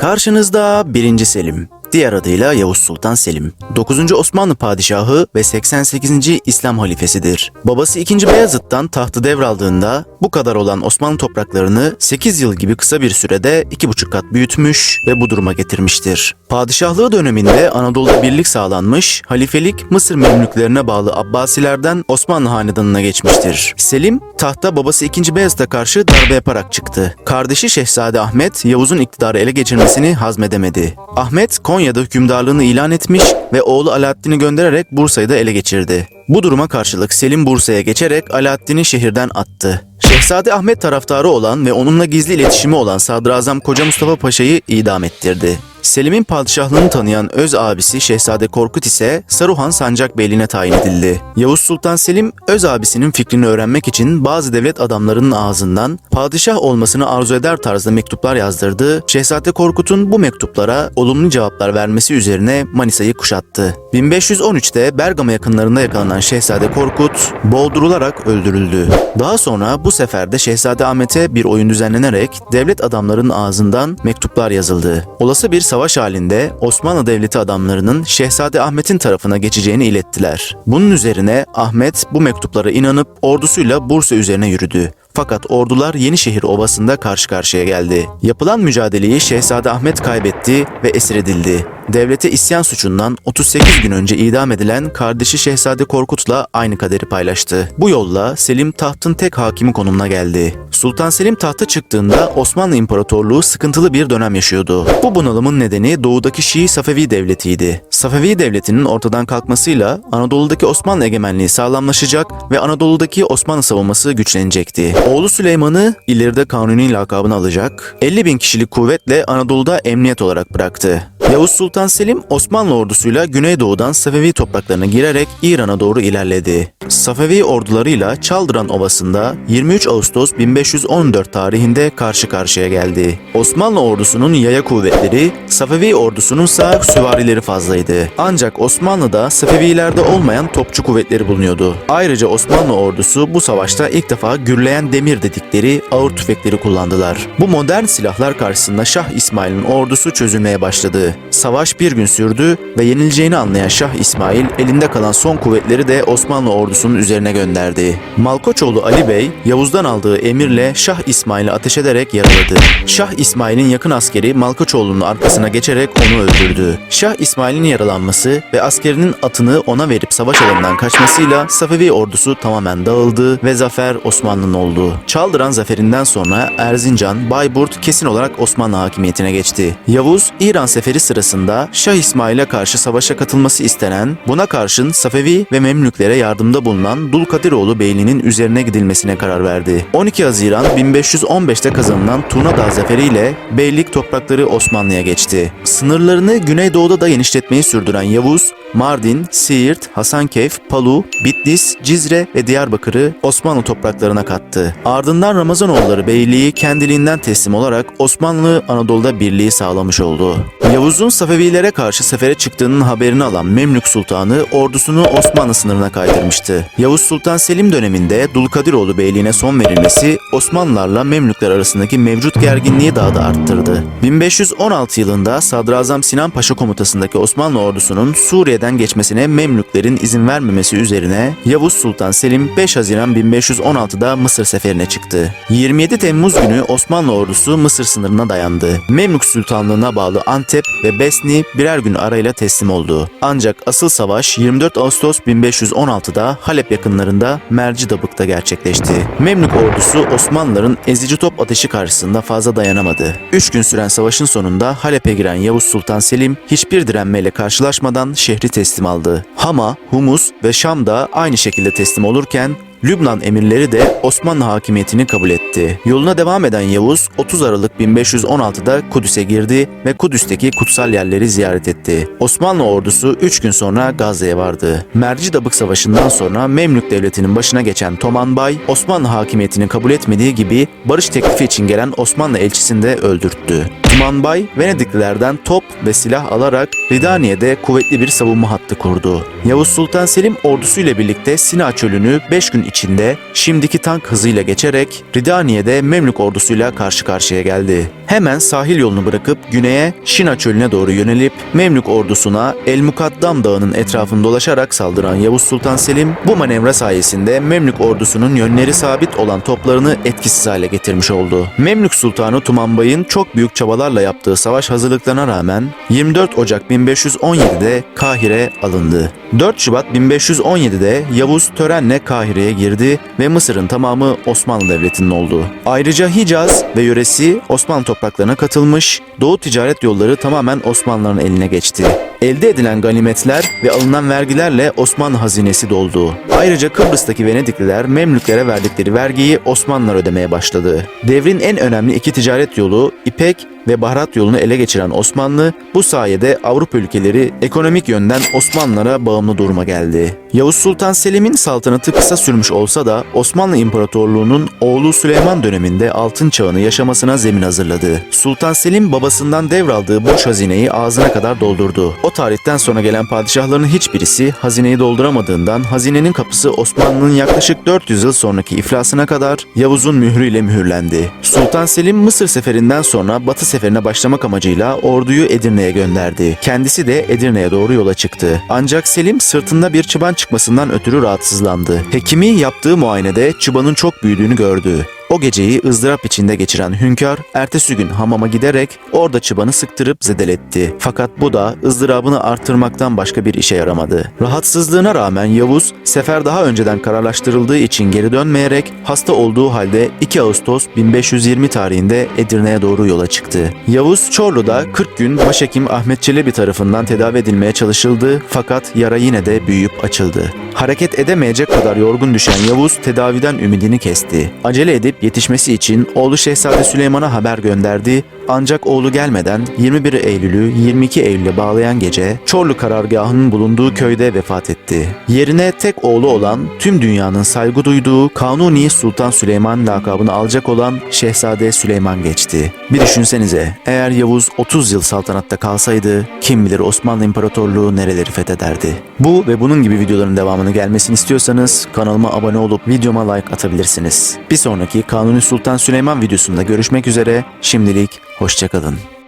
Karşınızda 1. Selim. Diğer adıyla Yavuz Sultan Selim. 9. Osmanlı padişahı ve 88. İslam halifesidir. Babası 2. Beyazıt'tan tahtı devraldığında bu kadar olan Osmanlı topraklarını 8 yıl gibi kısa bir sürede 2,5 kat büyütmüş ve bu duruma getirmiştir. Padişahlığı döneminde Anadolu'da birlik sağlanmış, halifelik Mısır Memlüklerine bağlı Abbasilerden Osmanlı hanedanına geçmiştir. Selim tahta babası 2. Beyazıt'a karşı darbe yaparak çıktı. Kardeşi Şehzade Ahmet Yavuz'un iktidarı ele geçirmesini hazmedemedi. Ahmet Konya'da hükümdarlığını ilan etmiş ve oğlu Alaaddin'i göndererek Bursa'yı da ele geçirdi. Bu duruma karşılık Selim Bursa'ya geçerek Alaaddin'i şehirden attı. Şehzade Ahmet taraftarı olan ve onunla gizli iletişimi olan Sadrazam Koca Mustafa Paşa'yı idam ettirdi. Selim'in padişahlığını tanıyan öz abisi Şehzade Korkut ise Saruhan Sancak Beyliğine tayin edildi. Yavuz Sultan Selim öz abisinin fikrini öğrenmek için bazı devlet adamlarının ağzından padişah olmasını arzu eder tarzda mektuplar yazdırdı. Şehzade Korkut'un bu mektuplara olumlu cevaplar vermesi üzerine Manisa'yı kuşattı. 1513'te Bergama yakınlarında yakalanan Şehzade Korkut boğdurularak öldürüldü. Daha sonra bu sefer de Şehzade Ahmet'e bir oyun düzenlenerek devlet adamlarının ağzından mektuplar yazıldı. Olası bir savaş halinde Osmanlı Devleti adamlarının Şehzade Ahmet'in tarafına geçeceğini ilettiler. Bunun üzerine Ahmet bu mektuplara inanıp ordusuyla Bursa üzerine yürüdü. Fakat ordular Yenişehir Ovası'nda karşı karşıya geldi. Yapılan mücadeleyi Şehzade Ahmet kaybetti ve esir edildi. Devlete isyan suçundan 38 gün önce idam edilen kardeşi Şehzade Korkut'la aynı kaderi paylaştı. Bu yolla Selim tahtın tek hakimi konumuna geldi. Sultan Selim tahta çıktığında Osmanlı İmparatorluğu sıkıntılı bir dönem yaşıyordu. Bu bunalımın nedeni doğudaki Şii Safevi Devleti'ydi. Safevi Devleti'nin ortadan kalkmasıyla Anadolu'daki Osmanlı egemenliği sağlamlaşacak ve Anadolu'daki Osmanlı savunması güçlenecekti. Oğlu Süleyman'ı ileride Kanuni lakabını alacak, 50 bin kişilik kuvvetle Anadolu'da emniyet olarak bıraktı. Yavuz Sultan Selim Osmanlı ordusuyla Güneydoğu'dan Safevi topraklarına girerek İran'a doğru ilerledi. Safevi ordularıyla Çaldıran Ovası'nda 23 Ağustos 1514 tarihinde karşı karşıya geldi. Osmanlı ordusunun yaya kuvvetleri, Safevi ordusunun ise süvarileri fazlaydı. Ancak Osmanlı'da Safevilerde olmayan topçu kuvvetleri bulunuyordu. Ayrıca Osmanlı ordusu bu savaşta ilk defa gürleyen demir dedikleri ağır tüfekleri kullandılar. Bu modern silahlar karşısında Şah İsmail'in ordusu çözülmeye başladı. Savaş bir gün sürdü ve yenileceğini anlayan Şah İsmail elinde kalan son kuvvetleri de Osmanlı ordusunun üzerine gönderdi. Malkoçoğlu Ali Bey Yavuz'dan aldığı emirle Şah İsmail'i ateş ederek yaraladı. Şah İsmail'in yakın askeri Malkoçoğlu'nun arkasına geçerek onu öldürdü. Şah İsmail'in yaralanması ve askerinin atını ona verip savaş alanından kaçmasıyla Safevi ordusu tamamen dağıldı ve zafer Osmanlı'nın oldu. Çaldıran zaferinden sonra Erzincan, Bayburt kesin olarak Osmanlı hakimiyetine geçti. Yavuz, İran seferi sırasında Şah İsmail'e karşı savaşa katılması istenen, buna karşın Safevi ve Memlüklere yardımda bulunan Dulkadiroğlu Beyliği'nin üzerine gidilmesine karar verdi. 12 Haziran 1515'te kazanılan Turnadağ zaferiyle beylik toprakları Osmanlı'ya geçti. Sınırlarını Güneydoğu'da da genişletmeyi sürdüren Yavuz, Mardin, Siirt, Hasankeyf, Palu, Bitlis, Cizre ve Diyarbakır'ı Osmanlı topraklarına kattı. Ardından Ramazanoğulları Beyliği kendiliğinden teslim olarak Osmanlı Anadolu'da birliği sağlamış oldu. Yavuz'un Safevilere karşı sefere çıktığının haberini alan Memlük Sultanı ordusunu Osmanlı sınırına kaydırmıştı. Yavuz Sultan Selim döneminde Dulkadiroğlu Beyliğine son verilmesi Osmanlılarla Memlükler arasındaki mevcut gerginliği daha da arttırdı. 1516 yılında Sadrazam Sinan Paşa komutasındaki Osmanlı ordusunun Suriye'den geçmesine Memlüklerin izin vermemesi üzerine Yavuz Sultan Selim 5 Haziran 1516'da Mısır seferine çıktı. 27 Temmuz günü Osmanlı ordusu Mısır sınırına dayandı. Memlük Sultanlığına bağlı Antep ve Besni birer gün arayla teslim oldu. Ancak asıl savaş 24 Ağustos 1516'da Halep yakınlarında Mercidabık'ta gerçekleşti. Memlük ordusu Osmanlıların ezici top ateşi karşısında fazla dayanamadı. 3 gün süren savaşın sonunda Halep'e giren Yavuz Sultan Selim hiçbir direnmeyle karşılaşmadan şehri teslim aldı. Hama, Humus ve Şam da aynı şekilde teslim olurken Lübnan emirleri de Osmanlı hakimiyetini kabul etti. Yoluna devam eden Yavuz 30 Aralık 1516'da Kudüs'e girdi ve Kudüs'teki kutsal yerleri ziyaret etti. Osmanlı ordusu 3 gün sonra Gazze'ye vardı. Mercidabık Savaşı'ndan sonra Memlük Devleti'nin başına geçen Toman Bay, Osmanlı hakimiyetini kabul etmediği gibi barış teklifi için gelen Osmanlı elçisini de öldürttü. Tumanbay Venediklilerden top ve silah alarak Ridaniye'de kuvvetli bir savunma hattı kurdu. Yavuz Sultan Selim ordusuyla birlikte Sina çölünü 5 gün içinde şimdiki tank hızıyla geçerek Ridaniye'de Memlük ordusuyla karşı karşıya geldi. Hemen sahil yolunu bırakıp güneye Şina çölüne doğru yönelip Memlük ordusuna El Mukaddam Dağı'nın etrafını dolaşarak saldıran Yavuz Sultan Selim bu manevra sayesinde Memlük ordusunun yönleri sabit olan toplarını etkisiz hale getirmiş oldu. Memlük Sultanı Tumanbay'ın çok büyük çabalarla yaptığı savaş hazırlıklarına rağmen 24 Ocak 1517'de Kahire alındı. 4 Şubat 1517'de Yavuz törenle Kahire'ye girdi ve Mısır'ın tamamı Osmanlı Devleti'nin oldu. Ayrıca Hicaz ve yöresi Osmanlı topraklarına katılmış, Doğu ticaret yolları tamamen Osmanlıların eline geçti. Elde edilen ganimetler ve alınan vergilerle Osmanlı hazinesi doldu. Ayrıca Kıbrıs'taki Venedikliler Memlüklere verdikleri vergiyi Osmanlılar ödemeye başladı. Devrin en önemli iki ticaret yolu İpek ve baharat yolunu ele geçiren Osmanlı bu sayede Avrupa ülkeleri ekonomik yönden Osmanlılara bağımlı duruma geldi. Yavuz Sultan Selim'in saltanatı kısa sürmüş olsa da Osmanlı İmparatorluğu'nun oğlu Süleyman döneminde altın çağını yaşamasına zemin hazırladı. Sultan Selim babasından devraldığı boş hazineyi ağzına kadar doldurdu. O tarihten sonra gelen padişahların hiçbirisi hazineyi dolduramadığından hazinenin kapısı Osmanlı'nın yaklaşık 400 yıl sonraki iflasına kadar Yavuz'un mührüyle mühürlendi. Sultan Selim Mısır seferinden sonra Batı seferine başlamak amacıyla orduyu Edirne'ye gönderdi. Kendisi de Edirne'ye doğru yola çıktı. Ancak Selim sırtında bir çıban çıkmasından ötürü rahatsızlandı. Hekimi yaptığı muayenede çıbanın çok büyüdüğünü gördü. O geceyi ızdırap içinde geçiren hünkâr, ertesi gün hamama giderek orada çıbanı sıktırıp zedeletti. Fakat bu da ızdırabını artırmaktan başka bir işe yaramadı. Rahatsızlığına rağmen Yavuz, sefer daha önceden kararlaştırıldığı için geri dönmeyerek hasta olduğu halde 2 Ağustos 1520 tarihinde Edirne'ye doğru yola çıktı. Yavuz Çorlu'da 40 gün başhekim Ahmet Çelebi tarafından tedavi edilmeye çalışıldı fakat yara yine de büyüyüp açıldı. Hareket edemeyecek kadar yorgun düşen Yavuz tedaviden ümidini kesti. Acele edip yetişmesi için oğlu Şehzade Süleyman'a haber gönderdi ancak oğlu gelmeden 21 Eylül'ü 22 Eylül'e bağlayan gece Çorlu karargahının bulunduğu köyde vefat etti. Yerine tek oğlu olan tüm dünyanın saygı duyduğu Kanuni Sultan Süleyman lakabını alacak olan Şehzade Süleyman geçti. Bir düşünsenize eğer Yavuz 30 yıl saltanatta kalsaydı kim bilir Osmanlı İmparatorluğu nereleri fethederdi. Bu ve bunun gibi videoların devamını gelmesini istiyorsanız kanalıma abone olup videoma like atabilirsiniz. Bir sonraki Kanuni Sultan Süleyman videosunda görüşmek üzere. Şimdilik hoşçakalın.